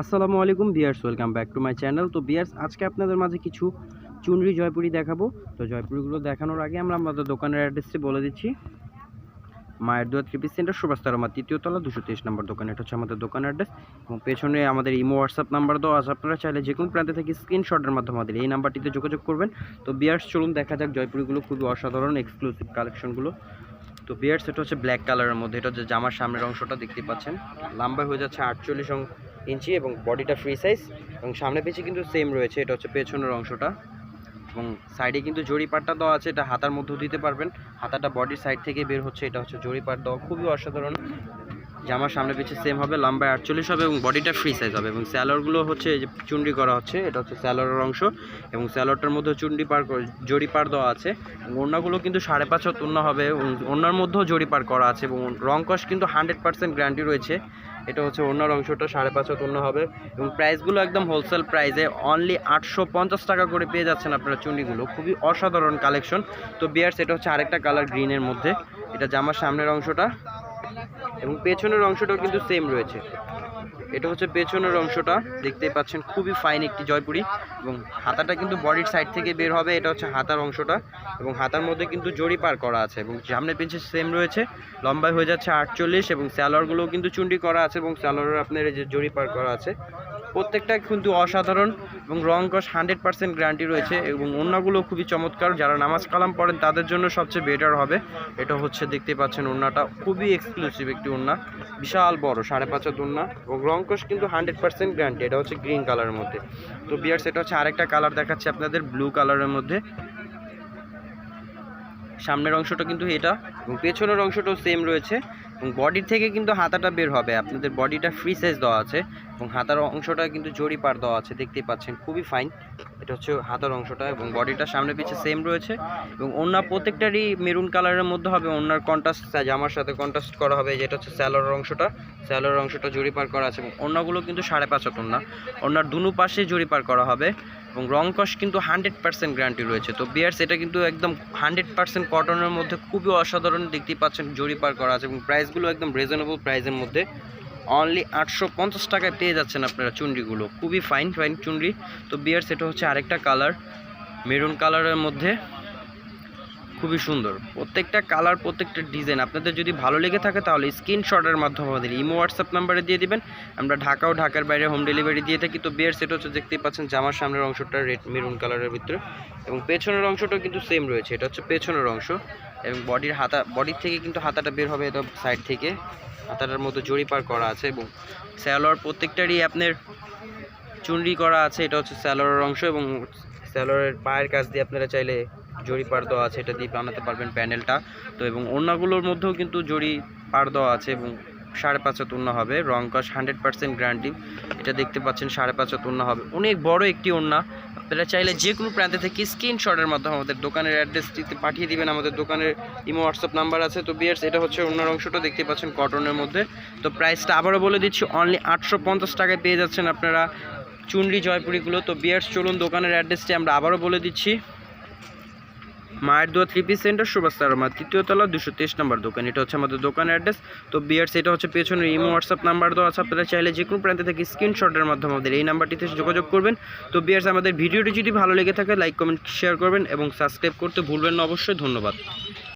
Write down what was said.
আসসালামু আলাইকুম বিয়ার্স, welcome back to my channel. তো বিয়ার্স, আজকে আপনাদের মাঝে কিছু চুনরি জয়পুরি দেখাবো। তো জয়পুরিগুলো দেখানোর আগে আমরা আমাদের দোকানের অ্যাড্রেসটি বলে দিচ্ছি। মায়ের দোয়া থ্রি পিস সেন্টার সুভাষতারমা তৃতীয় তলা, দুশো তেইশ নম্বর দোকান। এটা হচ্ছে আমাদের দোকান অ্যাড্রেস। এবং পেছনে আমাদের ইমো, হোয়াটসঅ্যাপ নাম্বার দেওয়া আছে। আপনারা চাইলে যে কোনো প্রান্তে থেকে স্ক্রিনশটের মাধ্যমে আমাদের এই নাম্বারটিতে যোগাযোগ করবেন। তো বিয়ার্স, চলুন দেখা যাক জয়পুরিগুলো খুবই অসাধারণ এক্সক্লুসিভ কালেকশনগুলো তো বিয়ার্স, এটা হচ্ছে ব্ল্যাক কালারের মধ্যে। এটা হচ্ছে জামার সামনের অংশটা দেখতে পাচ্ছেন। লম্বা হয়ে যাচ্ছে আটচল্লিশ ইঞ্চি এবং বডিটা ফ্রি সাইজ এবং সামনে পেছি কিন্তু সেম রয়েছে, এটা হচ্ছে পেছনের অংশটা। এবং সাইডে কিন্তু জড়ি পাটটা দেওয়া আছে, এটা হাতার মধ্যেও দিতে পারবেন। হাতাটা বডির সাইড থেকে বের হচ্ছে, এটা হচ্ছে জড়ি পাট দেওয়া। খুবই অসাধারণ। জামার সামনে পিছে সেম হবে, লম্বায় আটচল্লিশ হবে এবং বডিটা ফ্রি সাইজ হবে এবং স্যালোরগুলো হচ্ছে যে চুন্ডি করা হচ্ছে, এটা হচ্ছে স্যালোরের অংশ এবং স্যালোরটার মধ্যে চুন্ডি পার জড়ি পার দেওয়া আছে ওড়নাগুলো কিন্তু সাড়ে পাঁচ হাত হবে এবং ওড়নার মধ্যেও জড়ি পার করা আছে এবং রং কস কিন্তু হান্ড্রেড পার্সেন্ট গ্যারান্টি রয়েছে, এটা হচ্ছে ওড়নার অংশটা সাড়ে পাঁচ হাত হবে এবং প্রাইসগুলো একদম হোলসেল প্রাইসে অনলি আটশো পঞ্চাশ টাকা করে পেয়ে যাচ্ছেন আপনারা চুন্ডিগুলো, খুবই অসাধারণ কালেকশন তো বিয়ার্স এটা হচ্ছে আরেকটা কালার গ্রিনের মধ্যে, এটা জামার সামনের অংশটা এবং পেছনের অংশটাও কিন্তু সেম রয়েছে। এটা হচ্ছে পেছনের অংশটা, দেখতেই পাচ্ছেন খুবই ফাইন একটি জয়পুরি এবং হাতাটা কিন্তু বডির সাইড থেকে বের হবে, এটা হচ্ছে হাতার অংশটা এবং হাতার মধ্যে কিন্তু জড়ি পার করা আছে এবং সামনের পিছিয়ে সেম রয়েছে, লম্বায় হয়ে যাচ্ছে আটচল্লিশ এবং স্যালোয়ারগুলোও কিন্তু চুন্ডি করা আছে এবং স্যালোয়ার আপনার এই যে জড়ি পার করা আছে প্রত্যেকটা কিন্তু অসাধারণ এবং রং হান্ড্রেড পার্সেন্ট গ্যারান্টি রয়েছে এবং অন্যগুলো খুবই চমৎকার। যারা নামাজ কালাম পড়েন, তাদের জন্য সবচেয়ে বেটার হবে। এটা হচ্ছে দেখতে পাচ্ছেন ওড়নাটা। খুবই এক্সক্লুসিভ একটি ওড়না। বিশাল বড়, সাড়ে পাঁচ ওড়না। এবং রং কিন্তু হান্ড্রেড পার্সেন্ট গ্যারান্টি এটা হচ্ছে গ্রিন কালারের মধ্যে। তো বিয়ার্স, এটা হচ্ছে আরেকটা কালার দেখাচ্ছে আপনাদের ব্লু কালারের মধ্যে। সামনের অংশটা কিন্তু এটা। এবং পেছনের অংশটাও সেম রয়েছে। এবং বডির থেকে কিন্তু হাতাটা বের হবে। আপনাদের বডিটা ফ্রি সাইজ দেওয়া আছে এবং হাতার অংশটা কিন্তু জড়ি পার দেওয়া আছে, দেখতেই পাচ্ছেন, খুবই ফাইন এটা হচ্ছে হাতার অংশটা এবং বডিটা সামনে পিছে সেম রয়েছে এবং ওনার প্রত্যেকটারই মেরুন কালারের মধ্যে হবে ওনার কন্ট্রাস্ট জামার সাথে কন্ট্রাস্ট করা হবে যেটা হচ্ছে স্যালোর অংশটা। স্যালোর অংশটা জড়ি পার করা আছে এবং অন্যগুলো কিন্তু সাড়ে পাঁচ ওনা ওনার দুনো পাশে জড়ি পার করা হবে। এবং রং কস কিন্তু হান্ড্রেড পার্সেন্ট গ্যারান্টি রয়েছে। তো বিয়ার্স, এটা কিন্তু একদম হান্ড্রেড পার্সেন্ট কটনের মধ্যে খুবই অসাধারণ দেখতে পাচ্ছেন জরিপার করা আছে এবং প্রাইসগুলো একদম রিজনেবল প্রাইসের মধ্যে। অনলি আটশো পঞ্চাশ টাকায় পেয়ে যাচ্ছেন আপনারা চুনরিগুলো। খুবই ফাইন ফাইন চুনরি। তো বিয়ার্স, এটা হচ্ছে আরেকটা কালার মেরুন কালারের মধ্যে। খুবই সুন্দর। প্রত্যেকটা কালার প্রত্যেকটা ডিজাইন আপনাদের যদি ভালো লেগে থাকে তাহলে স্ক্রিনশটের মাধ্যমে আমাদের ইমো হোয়াটসঅ্যাপ নাম্বারে দিয়ে দিবেন। আমরা ঢাকা ও ঢাকার বাইরে হোম ডেলিভারি দিয়ে থাকি। তো বিয়ার সেট হচ্ছে, দেখতেই পাচ্ছেন জামার সামনের অংশটা রেড মেরুন কালারের ভিতরে। এবং পেছনের অংশটাও কিন্তু সেম রয়েছে। এটা হচ্ছে পেছনের অংশ। এবং বডির হাতা বডির থেকে কিন্তু হাতাটা বের হবে এটা সাইড থেকে। হাতাটার মতো জড়ি পার করা আছে এবং স্যালোয়ার প্রত্যেকটারই আপনার চুনরি করা আছে। এটা হচ্ছে স্যালোয়ারের অংশ এবং স্যালোয়ারের পায়ের কাছ দিয়ে আপনারা চাইলে জড়ি পার দেওয়া আছে, এটা দিয়ে বানাতে পারবেন প্যানেলটা। তো এবং ওড়নাগুলোর মধ্যেও কিন্তু জড়ি পার দেওয়া আছে এবং সাড়ে পাঁচ ওড়না হবে। রং কস হান্ড্রেড পার্সেন্ট গ্যারান্টি এটা দেখতে পাচ্ছেন সাড়ে পাঁচ ওড়না হবে। অনেক বড় একটি ওড়না। আপনারা চাইলে যে কোনো প্রান্তে থেকে স্ক্রিনশটের মাধ্যমে আমাদের দোকানের অ্যাড্রেসটিতে পাঠিয়ে দিবেন। আমাদের দোকানের ইমো হোয়াটসঅ্যাপ নাম্বার আছে। তো বিয়ার্স, এটা হচ্ছে অন্যার অংশটা। দেখতে পাচ্ছেন কটনের মধ্যে। তো প্রাইসটা আবারও বলে দিচ্ছি অনলি আটশো পঞ্চাশ টাকায় পেয়ে যাচ্ছেন আপনারা চুনরি জয়পুরিগুলো। তো বিয়ার্স, চলুন দোকানের অ্যাড্রেসটি আমরা আবারও বলে দিচ্ছি। মায়ের দোয়া থ্রি পিস সেন্টার, সুভাষ সুভাষতারমা তৃতীয় তলা, দুশো তেইশ নম্বর দোকান। এটা হচ্ছে আমাদের দোকানের অ্যাড্রেস। তো বিয়ার্স, এটা হচ্ছে পেছনের ইমো, হোয়াটসঅ্যাপ নাম্বার দেওয়া আছে। আপনারা চাইলে যে কোনো প্রান্তে থেকে স্ক্রিনশটের মাধ্যমে আমাদের এই নাম্বারটিতে যোগাযোগ করবেন। তো বিয়ার্স, আমাদের ভিডিওটি যদি ভালো লেগে থাকে, লাইক, কমেন্ট, শেয়ার করবেন এবং সাবস্ক্রাইব করতে ভুলবেন না। অবশ্যই ধন্যবাদ।